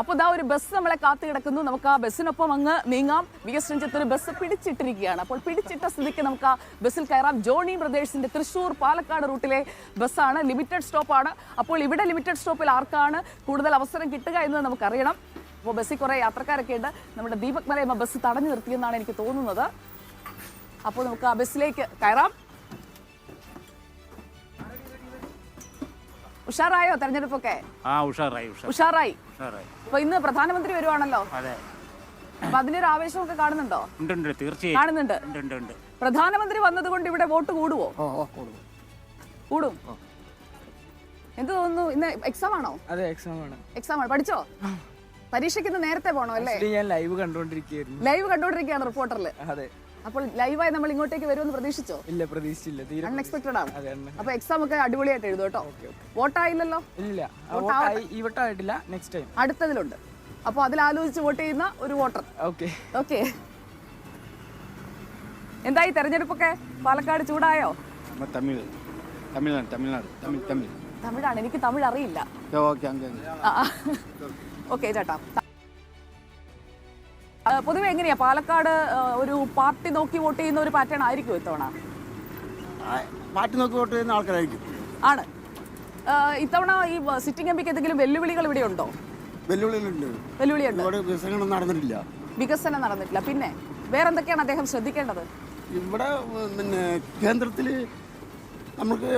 അപ്പോൾ ഇതാ ഒരു ബസ് നമ്മളെ കാത്തു കിടക്കുന്നു. നമുക്ക് ആ ബസ്സിനൊപ്പം അങ്ങ് നീങ്ങാം. വി എസ് രഞ്ജിത്ത് ഒരു ബസ് പിടിച്ചിട്ടിരിക്കുകയാണ്. അപ്പോൾ പിടിച്ചിട്ട സ്ഥിതിക്ക് നമുക്ക് ആ ബസ്സിൽ കയറാം. ജോണി ബ്രദേഴ്സിന്റെ തൃശ്ശൂർ പാലക്കാട് റൂട്ടിലെ ബസ്സാണ്. ലിമിറ്റഡ് സ്റ്റോപ്പാണ്. അപ്പോൾ ഇവിടെ ലിമിറ്റഡ് സ്റ്റോപ്പിൽ ആർക്കാണ് കൂടുതൽ അവസരം കിട്ടുക എന്ന് നമുക്കറിയണം. അപ്പോൾ ബസ്സിൽ കുറേ യാത്രക്കാരൊക്കെ ഉണ്ട്. നമ്മുടെ ദീപക് മലയമ്മ ബസ് തടഞ്ഞു നിർത്തിയെന്നാണ് എനിക്ക് തോന്നുന്നത്. അപ്പോൾ നമുക്ക് ആ ബസ്സിലേക്ക് കയറാം. ഉഷാറായോ തെരഞ്ഞെടുപ്പൊക്കെ? ആ ഉഷാറായി ഉഷാറായി. ഉഷാറായി. അപ്പൊ ഇന്ന് പ്രധാനമന്ത്രി വരുവാണല്ലോ. അതെ. അപ്പൊ അതിനൊരു ആവേശമൊക്കെ കാണുന്നുണ്ടോ? ഉണ്ട് ഉണ്ട് തീർച്ചയായും. കാണുന്നുണ്ട്. ഉണ്ട് ഉണ്ട് ഉണ്ട്. പ്രധാനമന്ത്രി വന്നതുകൊണ്ട് ഇവിടെ വോട്ട് കൂടുവോ? ഓ ഓ കൂടും. കൂടും. എന്ത് തോന്നുന്നു ഇന്ന് എക്സാം ആണോ? അതെ എക്സാം ആണ്. എക്സാം ആണ്. പഠിച്ചോ? പരീക്ഷയ്ക്ക് ഇന്ന് നേരത്തെ പോണോ അല്ലേ? ഞാൻ ലൈവ് കണ്ടോണ്ടിരിക്കുകയായിരുന്നു ലൈവ് കണ്ടോണ്ടിരിക്കുകയാണ് റിപ്പോർട്ടറിൽ അതെ. അപ്പോൾ ലൈവായി നമ്മൾ ഇങ്ങോട്ടേക്ക് വരുമെന്ന് പ്രതീക്ഷിച്ചോ? ഇല്ല പ്രതീക്ഷിച്ചില്ല. തീരെ അൺഎക്സ്പെക്ടഡ് ആണ്. അപ്പൊ എക്സാം ഒക്കെ അടിപൊളിയായിട്ട് എഴുതും കേട്ടോ. വോട്ടായില്ലല്ലോ? ഇല്ല ഈ വട്ടായിട്ടില്ല. Next time അടുത്തതിലുണ്ട്. അപ്പോൾ അതിൽ ആലോചിച്ച് വോട്ട് ചെയ്യുന്ന ഒരു വോട്ടർ. ഓക്കെ. ഓക്കെ. എന്തായി തെരഞ്ഞെടുപ്പൊക്കെ? പാലക്കാട് ചൂടായോ? തമിഴ്. തമിഴ്നാട് തമിഴ്നാട്. തമിഴ് തമിഴ്. തമിഴാണ്. എനിക്ക് തമിഴ് അറിയില്ല. ഓക്കെ ചേട്ടാ. പൊതുവെ എങ്ങനെയാ? പാലക്കാട് ഒരു പാർട്ടി നോക്കി വോട്ട് ചെയ്യുന്ന ഒരു പാറ്റേൺ ആയിരിക്കും ഇത്തവണ? പാർട്ടി നോക്കി വോട്ട് ചെയ്യുന്ന ആൾക്കാരായിരിക്കും. ആണ്. ഇത്തവണ ഈ സിറ്റിംഗ് എം പിക്ക് എന്തെങ്കിലും വെല്ലുവിളികൾ ഇവിടെ ഉണ്ടോ? വെല്ലുവിളികളുണ്ട്. വെല്ലുവിളിയുണ്ട്. വികസനങ്ങളൊന്നും നടന്നിട്ടില്ല. വികസനം നടന്നിട്ടില്ല. പിന്നെ വേറെന്തൊക്കെയാണ് അദ്ദേഹം ശ്രദ്ധിക്കേണ്ടത്? ഇവിടെ പിന്നെ കേന്ദ്രത്തിൽ നമുക്ക്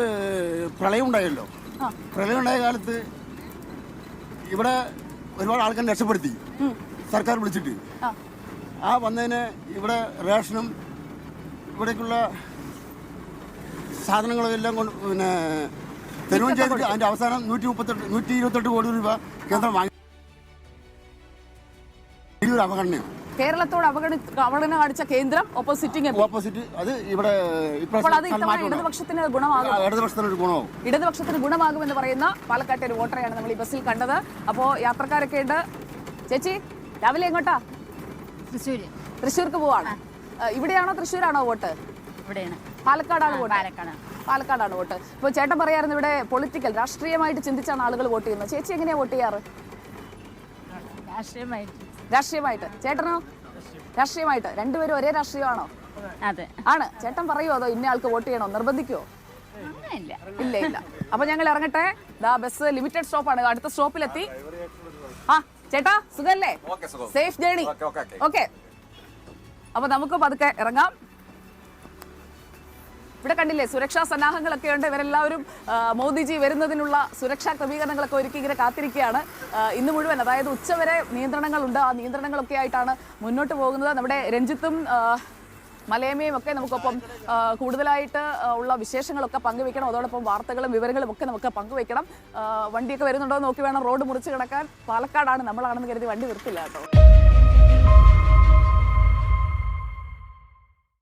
പ്രളയം ഉണ്ടായല്ലോ. പ്രളയം ഉണ്ടായ കാലത്ത് ഇവിടെ ഒരുപാട് ആൾക്കാരെ രക്ഷപ്പെടുത്തി. സർക്കാർ വിളിച്ചിട്ട്. ആ വന്നതിന് ഇവിടെ റേഷനും ഇവിടേക്കുള്ള സാധനങ്ങളും എല്ലാം കൊണ്ട് പിന്നെ തെരുവും ചെയ്തിട്ട് അതിന്റെ അവസാനം നൂറ്റി മുപ്പത്തെട്ട് നൂറ്റി ഇരുപത്തെട്ട് കോടി രൂപ കേന്ദ്രം വാങ്ങി. ഒരു അവഗണനയാണ്. കേരളത്തോട് അവഗണി അവഗണന കാണിച്ച കേന്ദ്രം ഓപ്പോസിറ്റിംഗ് ഓപ്പോസിറ്റ് അത് ഇവിടെ ഇടതുപക്ഷത്തിന് ഗുണമാകും. ഇടതുപക്ഷത്തിന് ഗുണമാകും. ഇടതുപക്ഷത്തിന് ഗുണമാകും എന്ന് പറയുന്ന പാലക്കാട്ടെ ഒരു വോട്ടറെയാണ് നമ്മൾ ഈ ബസ്സിൽ കണ്ടത്. അപ്പോൾ യാത്രക്കാരൊക്കെ ഉണ്ട്. ചേച്ചി രാവിലെ എങ്ങോട്ടാ? തൃശ്ശൂര്. തൃശ്ശൂർക്ക് പോവാണ്. ഇവിടെയാണോ തൃശ്ശൂരാണോ വോട്ട്? ഇവിടെയാണ്. പാലക്കാടാണ് വോട്ട്. പാലക്കാട് പാലക്കാടാണ് വോട്ട്. ഇപ്പോൾ ചേട്ടൻ പറയാറുണ്ട് ഇവിടെ പൊളിറ്റിക്കൽ രാഷ്ട്രീയമായിട്ട് ചിന്തിച്ചാണ് ആളുകൾ വോട്ട് ചെയ്യുന്നത്. ചേച്ചി എങ്ങനെയാ വോട്ട് ചെയ്യാറ്? രാഷ്ട്രീയമായിട്ട്. രാഷ്ട്രീയമായിട്ട്. ചേട്ടനോ? രാഷ്ട്രീയമായിട്ട്. രണ്ടുപേരും ഒരേ രാഷ്ട്രീയമാണോ? അതെ. ആണ്. ചേട്ടൻ പറയുമോ അതോ ഇന്ന ആൾക്ക് വോട്ട് ചെയ്യണോ? നിർബന്ധിക്കുമോ അങ്ങനെയില്ല. ഇല്ല ഇല്ല. അപ്പൊ ഞങ്ങൾ ഇറങ്ങട്ടെ. ദാ ബസ് ലിമിറ്റഡ് സ്റ്റോപ്പാണ്. അടുത്ത സ്റ്റോപ്പിലെത്തി. ആ ചേട്ടാ സുഖല്ലേ? സേഫ് ജേണി ഓക്കെ അപ്പൊ നമുക്ക് പതുക്കെ ഇറങ്ങാം. ഇവിടെ കണ്ടില്ലേ സുരക്ഷാ സന്നാഹങ്ങളൊക്കെ ഉണ്ട്. ഇവരെല്ലാവരും മോദിജി വരുന്നതിനുള്ള സുരക്ഷാ ക്രമീകരണങ്ങളൊക്കെ ഒരുക്കി ഇങ്ങനെ കാത്തിരിക്കുകയാണ്. ഇന്ന് മുഴുവൻ അതായത് ഉച്ചവരെ നിയന്ത്രണങ്ങളുണ്ട്. ആ നിയന്ത്രണങ്ങളൊക്കെ ആയിട്ടാണ് മുന്നോട്ട് പോകുന്നത്. നമ്മുടെ രഞ്ജിത്തും ആ, മലയമ്മയും ഒക്കെ നമുക്കൊപ്പം കൂടുതലായിട്ട് ഉള്ള വിശേഷങ്ങളൊക്കെ പങ്കുവെക്കണം അതോടൊപ്പം വാർത്തകളും വിവരങ്ങളും ഒക്കെ നമുക്ക് പങ്കുവെക്കണം വണ്ടിയൊക്കെ വരുന്നുണ്ടോ നോക്കി വേണം. റോഡ് മുറിച്ച് കിടക്കാൻ. പാലക്കാടാണ് നമ്മളാണെന്ന് കരുതി വണ്ടി നിർത്തില്ല കേട്ടോ.